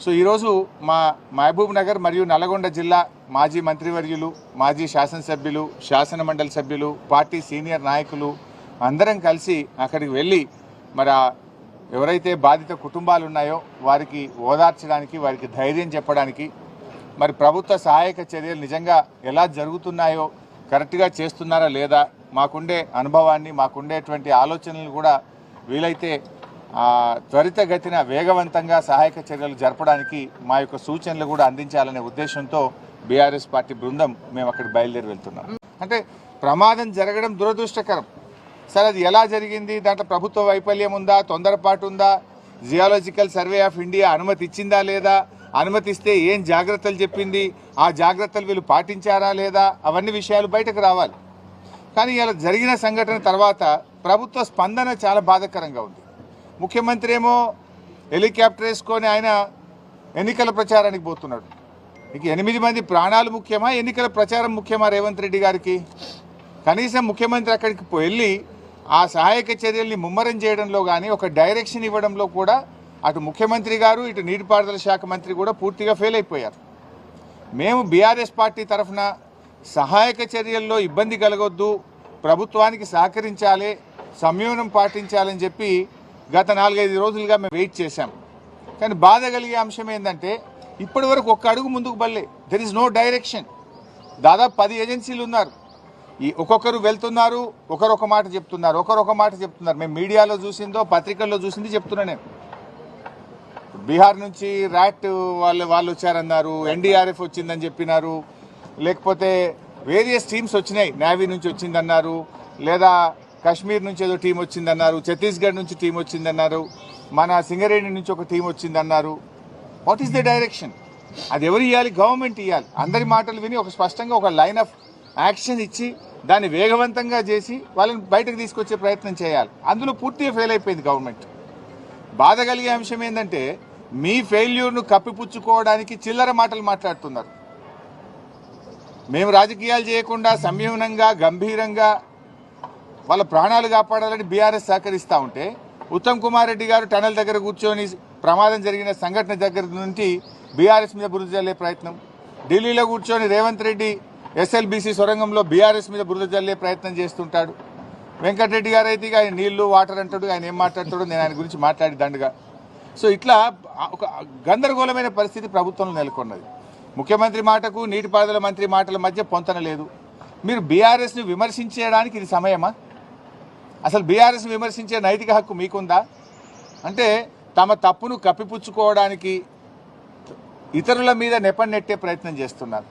So ఈరోజు మా మహబూబ్ నగర్ మరియు నల్గొండ జిల్లా మాజీ మంత్రివర్యులు మాజీ శాసనసభ్యులు శాసనమండలి సభ్యులు పార్టీ సీనియర్ నాయకులు అందరం కలిసి అక్కడికి వెళ్ళి మరి ఎవరైతే బాధిత కుటుంబాలు ఉన్నాయో వారికి ఓదార్చడానికి వారికి ధైర్యం చెప్పడానికి మరి ప్రభుత్వ సహాయక చర్యలు నిజంగా ఎలా జరుగుతున్నాయో కరెక్ట్గా చేస్తున్నారా లేదా మాకుండే అనుభవాన్ని మాకుండేటువంటి ఆలోచనలు కూడా వీలైతే త్వరితగతిన వేగవంతంగా సహాయక చర్యలు జరపడానికి మా యొక్క సూచనలు కూడా అందించాలనే ఉద్దేశంతో బీఆర్ఎస్ పార్టీ బృందం మేము అక్కడికి బయలుదేరి వెళ్తున్నాం. అంటే ప్రమాదం జరగడం దురదృష్టకరం. సరే అది ఎలా జరిగింది? దాంట్లో ప్రభుత్వ వైఫల్యం ఉందా? తొందరపాటు ఉందా? జియాలజికల్ సర్వే ఆఫ్ ఇండియా అనుమతి ఇచ్చిందా లేదా? అనుమతిస్తే ఏం జాగ్రత్తలు చెప్పింది? ఆ జాగ్రత్తలు వీళ్ళు పాటించారా లేదా? అవన్నీ విషయాలు బయటకు రావాలి. కానీ ఇలా జరిగిన సంఘటన తర్వాత ప్రభుత్వ స్పందన చాలా బాధాకరంగా ఉంది. ముఖ్యమంత్రి ఏమో హెలికాప్టర్ వేసుకొని ఆయన ఎన్నికల ప్రచారానికి పోతున్నాడు. ఇక ఎనిమిది మంది ప్రాణాలు ముఖ్యమా? ఎన్నికల ప్రచారం ముఖ్యమా రేవంత్ రెడ్డి గారికి? కనీసం ముఖ్యమంత్రి అక్కడికి వెళ్ళి ఆ సహాయక చర్యల్ని ముమ్మరం చేయడంలో కానీ ఒక డైరెక్షన్ ఇవ్వడంలో కూడా అటు ముఖ్యమంత్రి గారు ఇటు నీటిపారుదల శాఖ మంత్రి కూడా పూర్తిగా ఫెయిల్ అయిపోయారు. మేము బీఆర్ఎస్ పార్టీ తరఫున సహాయక చర్యల్లో ఇబ్బంది కలగొద్దు ప్రభుత్వానికి సహకరించాలి సంయమనం పాటించాలని చెప్పి గత నాలుగైదు రోజులుగా మేము వెయిట్ చేశాం. కానీ బాధ కలిగే అంశం ఏంటంటే ఇప్పటి వరకు ఒక్క అడుగు ముందుకు బల్లే దెర్ ఇస్ నో డైరెక్షన్ దాదాపు పది ఏజెన్సీలు ఉన్నారు. ఈ ఒక్కొక్కరు వెళ్తున్నారు ఒకరొక మాట చెప్తున్నారు ఒకరొక మాట చెప్తున్నారు. మేము మీడియాలో చూసిందో పత్రికల్లో చూసింది చెప్తున్నా నేను. బీహార్ నుంచి ర్యాట్ వాళ్ళు వాళ్ళు వచ్చారన్నారు ఎన్డీఆర్ఎఫ్ వచ్చిందని చెప్పినారు. లేకపోతే వేరియస్ టీమ్స్ వచ్చినాయి. నేవీ నుంచి వచ్చిందన్నారు. లేదా కాశ్మీర్ నుంచి ఏదో టీం వచ్చిందన్నారు ఛత్తీస్గఢ్ నుంచి టీం వచ్చిందన్నారు మన సింగరేణి నుంచి ఒక టీం వచ్చిందన్నారు. వాట్ ఈస్ ద డైరెక్షన్ అది ఎవరు ఇవ్వాలి గవర్నమెంట్ ఇవ్వాలి అందరి మాటలు విని ఒక స్పష్టంగా ఒక లైన్ ఆఫ్ యాక్షన్ ఇచ్చి దాన్ని వేగవంతంగా చేసి వాళ్ళని బయటకు తీసుకొచ్చే ప్రయత్నం చేయాలి. అందులో పూర్తిగా ఫెయిల్ అయిపోయింది గవర్నమెంట్ బాధ కలిగే అంశం ఏంటంటే మీ ఫెయిల్యూర్ను కప్పిపుచ్చుకోవడానికి చిల్లర మాటలు మాట్లాడుతున్నారు. మేము రాజకీయాలు చేయకుండా సంయమనంగా గంభీరంగా వాళ్ళ ప్రాణాలు కాపాడాలని బీఆర్ఎస్ సహకరిస్తూ ఉంటే ఉత్తమ్ కుమార్ రెడ్డి గారు టనల్ దగ్గర కూర్చొని ప్రమాదం జరిగిన సంఘటన దగ్గర నుంచి బీఆర్ఎస్ మీద బురద జల్లే ప్రయత్నం. ఢిల్లీలో కూర్చొని రేవంత్ రెడ్డి ఎస్ఎల్బీసీ సొరంగంలో బీఆర్ఎస్ మీద బురద జల్లే ప్రయత్నం చేస్తుంటాడు. వెంకటరెడ్డి గారు అయితే ఆయన నీళ్ళు వాటర్ అంటాడు ఆయన ఏం మాట్లాడతాడో నేను ఆయన గురించి మాట్లాడి దండగా. సో ఇట్లా ఒక గందరగోళమైన పరిస్థితి ప్రభుత్వంలో నెలకొన్నది. ముఖ్యమంత్రి మాటకు నీటిపారుదల మంత్రి మాటల మధ్య పొంతన లేదు. మీరు బీఆర్ఎస్ని విమర్శించడానికి ఇది సమయమా? అసలు బీఆర్ఎస్ విమర్శించే నైతిక హక్కు మీకుందా? అంటే తమ తప్పును కప్పిపుచ్చుకోవడానికి ఇతరుల మీద నెపన్నెట్టే ప్రయత్నం చేస్తున్నారు.